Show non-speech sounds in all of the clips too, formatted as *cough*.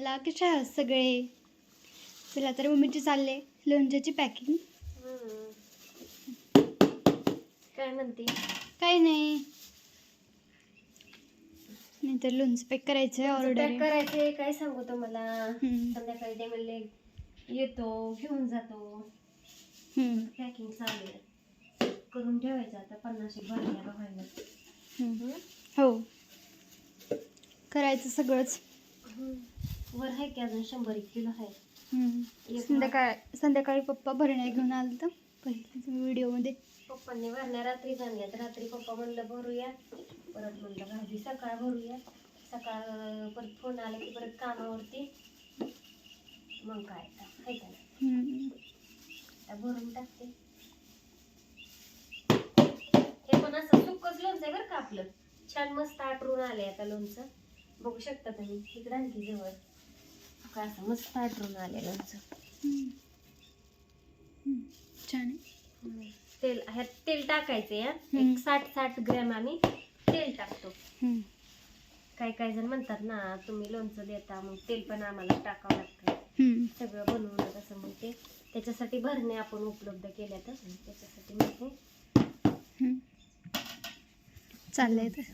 मला कशा आहात सगळे? चला तर मम्मीची चालले. लोणच्याची पॅकिंग काय म्हणते? काही नाही. नाही तर लोणचं पॅक करायचं आहे. ऑर्डर करायचे काय सांगू तुम्हाला? हम्म. संध्याकाळी ते म्हणले येतो घेऊन जातो. पॅकिंग चालू आहे. करून ठेवायचं आता पन्नास एक भरल्या बघायला. हो. करायचं सगळंच. वर आहे की अजून शंभर एक किलो आहे. हम्म. एक संध्याकाळ संध्याकाळी पप्पा भरण्या घेऊन आलं तर पहिल्या व्हिडिओमध्ये पप्पांनी भरण्या रात्री आणल्यात रात्री पप्पा म्हणलं भरूया. परत म्हणलं भाजी सकाळ भरूया. सकाळ अं, परत फोन आला की परत कामावरती. मग काय आता, हाय का नाही? हम्म. आता भरून टाकते. हे पण असं सुक्कच लोणचं आहे बरं का आपलं. छान मस्त आटरून आले आता लोणचं. बघू शकता तुम्ही. इकडे आणखी जवळ. काय असं मस्त आटरून आले लोणचं हम्म. हम्म. छान तेल ह्यात तेल टाकायचं या. एक साठ साठ ग्रॅम आम्ही तेल टाकतो. काही काही जण म्हणतात ना तुम्ही लोणचं देता मग तेल पण आम्हाला टाकावं लागतं. सगळं बनवून असं मग ते त्याच्यासाठी भरणे आपण उपलब्ध केल्यात आणि त्याच्यासाठी मग हम्म. चाललंय तर.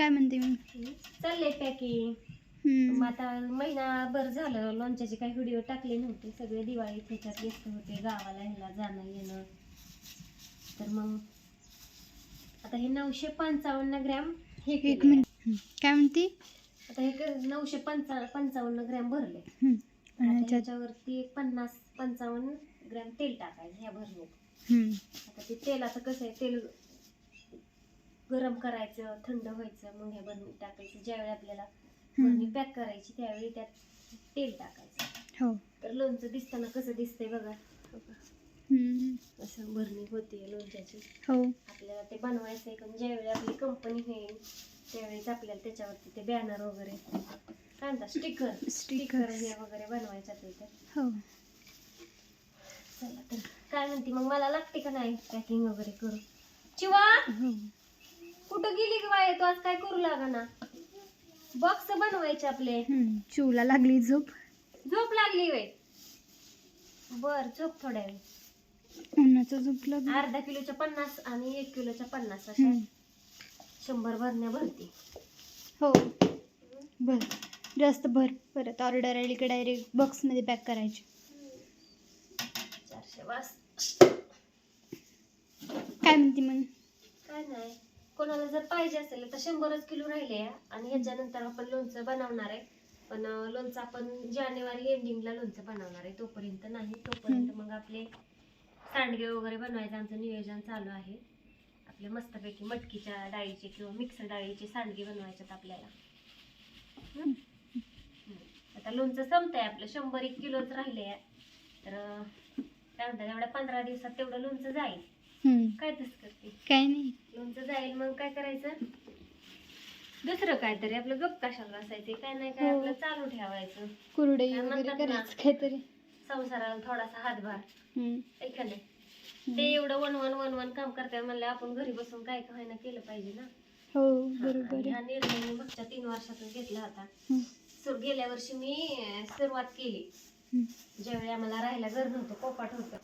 काय म्हणते मी? चाललंय पॅकिंग मग आता महिनाभर झालं लोणच्याचे काही व्हिडिओ टाकले नव्हते. सगळे दिवाळी त्याच्यात व्यस्त होते गावाला ह्याला जाणं येणं. तर मग आता हे नऊशे पंचावन्न ग्रॅम हे एक केलंय. मिनिट. हम्म. काय म्हणती? आता हे क- नऊशे पंचा पंचावन्न ग्रॅम भरले हम्म. आणि आता ह्याच्यात? ह्याच्यावरती एक पन्नास पंचावन्न ग्रॅम तेल टाकायचं ह्या हम्म. आता ते तेलाचं कसं आहे तेल गरम करायचं थंड व्हायचं मग ह्या बरणीत टाकायचं ज्यावेळी आपल्याला बरणी पॅक करायची त्यावेळी त्यात तेल टाकायचं. हो. तर लोणचं दिसताना कसं दिसतंय बघा. असं भरणी होती लोणच्याची. हो. आपल्याला ते बनवायचं आहे पण ज्यावेळी आपली कंपनी होईल त्यावेळेस आपल्याला त्याच्यावरती ते बॅनर वगैरे काय म्हणतात स्टिकर स्टिकर. हे वगैरे बनवायचं तिथे हो. चला तर काय म्हणते मग मला लागते का नाही पॅकिंग वगैरे करू चिवा! हो. कुठं गेली की बाय तू आज काय करू लागा ना? बॉक्स बनवायचे आपले. हम्म. चिवला लागली झोप. झोप लागली वे बर झोप थोड्या वेळ. उन्हाचं झोप लागली. अर्धा किलोच्या पन्नास आणि एक किलोच्या पन्नास अशा हम्म. शंभर भरण्या भरते. हो. बर. जास्त भर. परत ऑर्डर आली की डायरेक्ट बॉक्समध्ये पॅक करायची. चारशे वास. काय म्हणते मग? काय नाही. कोणाला जर पाहिजे असेल तर शंभरच किलो राहिले आणि ह्याच्यानंतर आपण लोणचं बनवणार आहे. पण लोणचं आपण जानेवारी एंडिंगला लोणचं बनवणार आहे. तोपर्यंत नाही. तोपर्यंत मग आपले सांडगे वगैरे बनवायचं आमचं नियोजन चालू आहे. आपले मस्तपैकी मटकीच्या डाळीचे किंवा मिक्स डाळीचे सांडगे बनवायच्यात आपल्याला. आता लोणचं संपतंय. आपलं शंभर एक किलोच राहिले तर अं, काय म्हणतात एवढ्या पंधरा दिवसात तेवढं लोणचं जाईल. काय तसं करते? काय नाही. लोणचं जाईल मग काय करायचं? दुसरं काहीतरी आपलं गप कशाला बसायचे? काय नाही काय हो. आपलं चालू ठेवायचं. कुरडई काय वगैरे म्हणतात ना? करायचं काहीतरी. संसाराला थोडासा हातभार. हम्म. ते एवढं वन वन वन वन काम करतात म्हणलं आपण घरी बसून काय काय ना केलं पाहिजे ना. हो बरोबर आहे. हा निर्णय मी मागच्या तीन वर्षातून घेतला होता. हम्म. सुर गेल्या वर्षी मी अं, सुरुवात केली. हम्म. ज्यावेळी आम्हाला राहायला घर नव्हतं पोपाट होतं.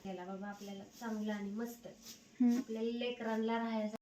त्याला बाबा आपल्याला चांगलं आणि मस्त हम्म. आपल्याला लेकरांना राहायचं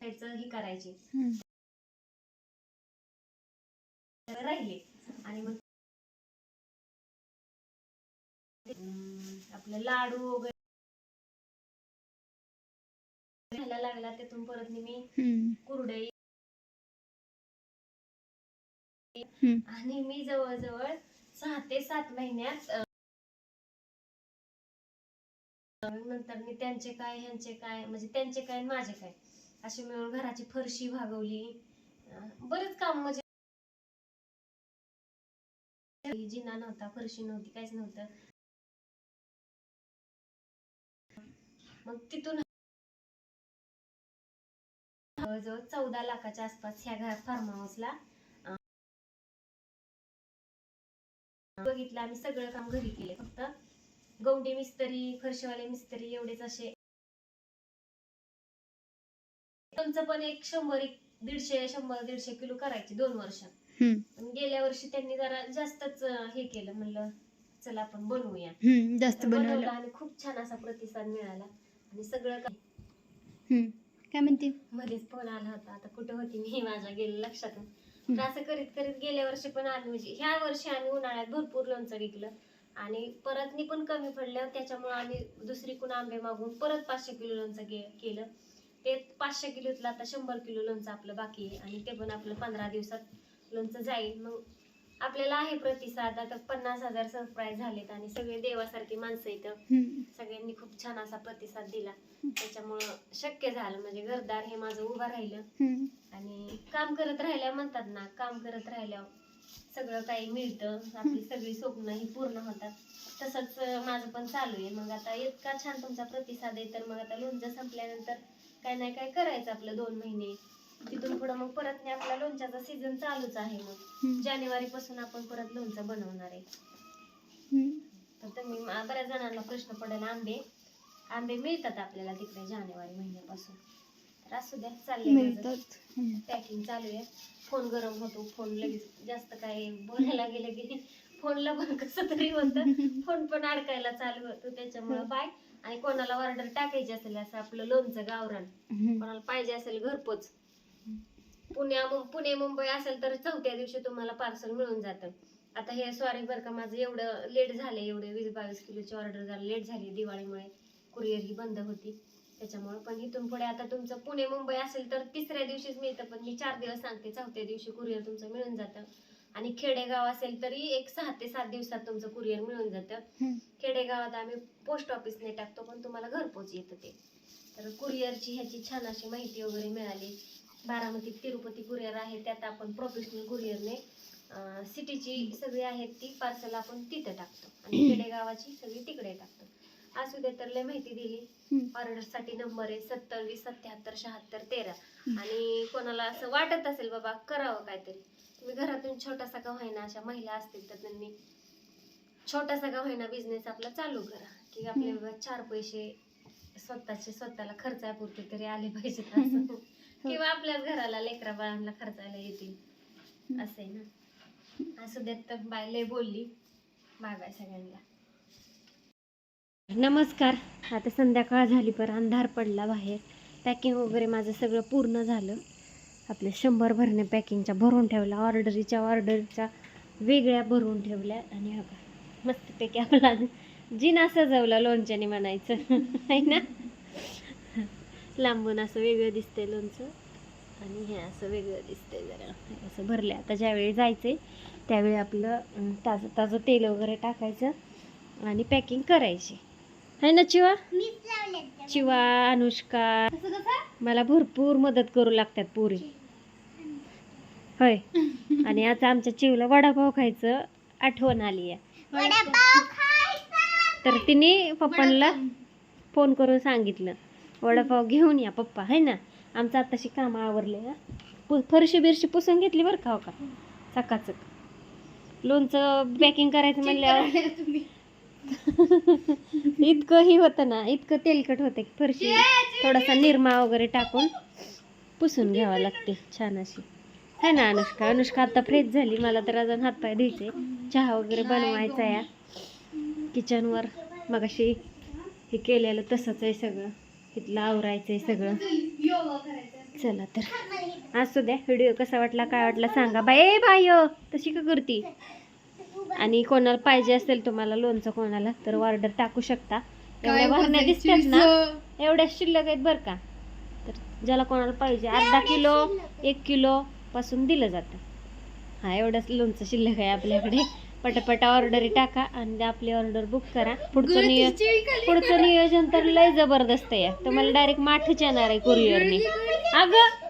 हे करायचे राहिले आणि मग आपलं लाडू वगैरे लागला तिथून परत मी. कुरडई. आणि मी जवळजवळ सहा ते सात महिन्यात नंतर मी त्यांचे काय ह्यांचे काय म्हणजे त्यांचे काय माझे काय असे मिळून घराची फरशी भागवली. बरेच काम म्हणजे जिना नव्हता फरशी नव्हती काहीच नव्हतं. मग तिथून जवळजवळ चौदा लाखाच्या आसपास ह्या घरात फार्म हाऊसला बघितलं आम्ही सगळं काम घरी केले फक्त. गौंडी मिस्त्री फरशीवाले मिस्त्री एवढेच असे. तुमचं पण एक शंभर एक दीडशे शंभर दीडशे किलो करायचे दोन पण गेल्या वर्षी त्यांनी जरा जास्तच हे केलं म्हणलं चला आपण बनवूया. जास्त बनवलं आणि खूप छान असा प्रतिसाद मिळाला. आणि सगळं काय म्हणते? मध्येच फोन आला होता. आता कुठं होती मी माझ्या गेलं लक्षातून हम्म. तर असं करीत करीत गेल्या वर्षी पण आम्ही म्हणजे ह्या वर्षी आम्ही उन्हाळ्यात भरपूर लोणचं विकलं. आणि परतनी पण कमी पडलं. त्याच्यामुळे आम्ही दुसरीकडून आंबे मागून परत पाचशे किलो लोणचं केलं. ते पाचशे किलोतलं आता शंभर किलो लोणचं आपलं बाकी आहे. आणि ते पण आपलं पंधरा दिवसात लोणचं जाईल. मग आपल्याला आहे प्रतिसाद. आता पन्नास हजार सबस्क्राईब झालेत आणि सगळे देवासारखी माणसं इथं. सगळ्यांनी खूप छान असा प्रतिसाद दिला. त्याच्यामुळं शक्य झालं. म्हणजे घरदार हे माझं उभं राहिलं. आणि काम करत राहिल्या म्हणतात ना काम करत राहिल्यावर सगळं काही मिळतं. आपली सगळी स्वप्न ही पूर्ण होतात. तसंच माझं पण चालू आहे. मग आता इतका छान तुमचा प्रतिसाद आहे. तर मग आता लोणचं संपल्यानंतर काय नाही काय करायचं आपलं दोन महिने. तिथून पुढं मग परत नाही आपला लोणच्याचा सीझन चालूच आहे मग. जानेवारी पासून आपण परत लोणचं बनवणार आहे. तर तुम्ही मा- बऱ्याच जणांना प्रश्न पडेल आंबे. आंबे मिळतात आपल्याला तिकडे जानेवारी महिन्यापासून. तर असू द्या चालले. पॅकिंग चालू आहे. फोन गरम होतो. फोन लगेच जास्त काय बोलायला गेलं की फोनला पण कसं तरी होतं. फोन पण अडकायला चालू होतो. त्याच्यामुळं बाय. आणि कोणाला ऑर्डर टाकायची असेल असं आपलं लोणचं गावरान. कोणाला पाहिजे असेल घरपोच. पुण्या पुणे मुंबई असेल तर चौथ्या दिवशी तुम्हाला पार्सल मिळून जातं. आता हे सॉरी बरं का माझं एवढं लेट झालं एवढे वीस बावीस किलोची ऑर्डर जरा लेट झाली दिवाळीमुळे. कुरिअर ही बंद होती. त्याच्यामुळे पण इथून पुढे आता तुमचं पुणे मुंबई असेल तर तिसऱ्या दिवशीच मिळतं पण मी चार दिवस सांगते चौथ्या दिवशी कुरिअर तुमचं मिळून जातं. आणि खेडेगाव असेल तरी एक सहा ते सात दिवसात तुमचं कुरिअर मिळून जातं. खेडेगावात आम्ही पोस्ट ऑफिसने टाकतो पण तुम्हाला घरपोच येतं ते. तर कुरिअरची ह्याची छान अशी माहिती वगैरे मिळाली. बारामती तिरुपती कुरिअर आहे त्यात आपण प्रोफेशनल कुरिअरने सिटीची सगळी आहेत ती पार्सल आपण तिथं टाकतो. आणि खेडेगावाची सगळी तिकडे टाकतो. असू दे तर लय माहिती दिली. हम्म. ऑर्डरसाठी नंबर आहे सत्तर वीस सत्याहत्तर शहात्तर तेरा. आणि कोणाला असं वाटत असेल बाबा करावं काहीतरी. तुम्ही घरातून छोटासा का होईना अशा महिला असतील तर त्यांनी छोटासा का होईना बिझनेस आपला चालू करा. की आपले चार पैसे स्वतःचे स्वतःला खर्चापुरते तरी आले पाहिजेत *laughs* असं. किंवा आपल्याच घराला लेकरा बाळांना खर्चायला येतील. असं ना. असू देत तर बाय लय बोलली. बाय बाय सगळ्यांना. नमस्कार. आता संध्याकाळ झाली पर अंधार पडला बाहेर. पॅकिंग वगैरे माझं सगळं पूर्ण झालं. आपले शंभर भरणे पॅकिंगच्या भरून ठेवल्या. ऑर्डरीच्या ऑर्डरच्या वेगळ्या भरून ठेवल्या. आणि हा बघा मस्तपैकी आपला जिना सजवला लोणच्याने म्हणायचं. *laughs* आहे ना? लांबून असं वेगळं दिसतंय लोणचं. आणि हे असं वेगळं दिसतंय जरा. असं भरलं आता ज्यावेळी जायचंय त्यावेळी आपलं ताजं ताजं तेल वगैरे टाकायचं आणि पॅकिंग करायची. आहे ना चिवा? चिवा अनुष्का. मला भरपूर मदत करू लागतात पुरी. होय. आणि आता आमच्या चिवला वडापाव खायचं आठवण आली आहे. तर तिने पप्पांना फोन करून सांगितलं. वडापाव घेऊन या पप्पा. आहे ना? आमचं आताशी कामं आवरले हा. पु- फरशी बिरशी पुसून घेतली बरं का हो का? चकाचक लोणचं पॅकिंग करायचं म्हणल्यावर. *laughs* इतकं ही होतं ना इतकं तेलकट होतं की फरशी थोडासा निरमा वगैरे टाकून पुसून घ्यावं लागते छान अशी. है ना अनुष्का? अनुष्का आता फ्रेश झाली. मला तर अजून हातपाय धुयचे चहा वगैरे बनवायचा या किचनवर मग अशी हे केलेलं तसंच आहे सगळं. इथलं आवरायचं आहे सगळं. चला तर. असू द्या व्हिडिओ कसा वाटला काय वाटला सांगा. बाय बायो तशी का करती? आणि कोणाला पाहिजे असेल तुम्हाला लोणचं कोणाला तर ऑर्डर टाकू शकता. एवढ्या भरण्या दिसतात ना एवढ्या शिल्लक आहेत बरं का. तर ज्याला कोणाला पाहिजे अर्धा किलो एक किलो पासून दिलं जातं. हा एवढंच लोणचं शिल्लक आहे आपल्याकडे. पटापटा ऑर्डरी टाका आणि आपली ऑर्डर बुक करा. पुढचं नियो पुढचं नियोजन तर लय जबरदस्त आहे. तुम्हाला डायरेक्ट माठच येणार आहे कुरिअरने अगं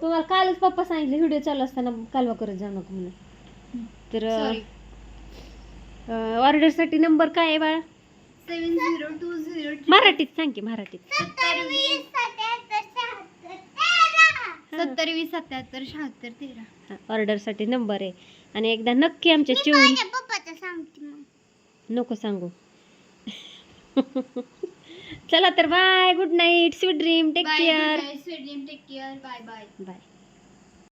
तुम्हाला कालच पप्पा सांगितलं व्हिडिओ चालू असताना कालवा करत जाऊ नको म्हणून. तर ऑर्डरसाठी नंबर काय आहे बाळा? सेवन झिरो टू झिरो मराठीत सांग की मराठीत. सत्तर वीस सत्याहत्तर शहात्तर तेरा. ऑर्डरसाठी नंबर आहे. आणि एकदा नक्की आमच्या चिवून पप्पाचं सांगते मग. नको सांगू. चला तर bye good night sweet dream take care. Sweet dream take care bye bye. Bye.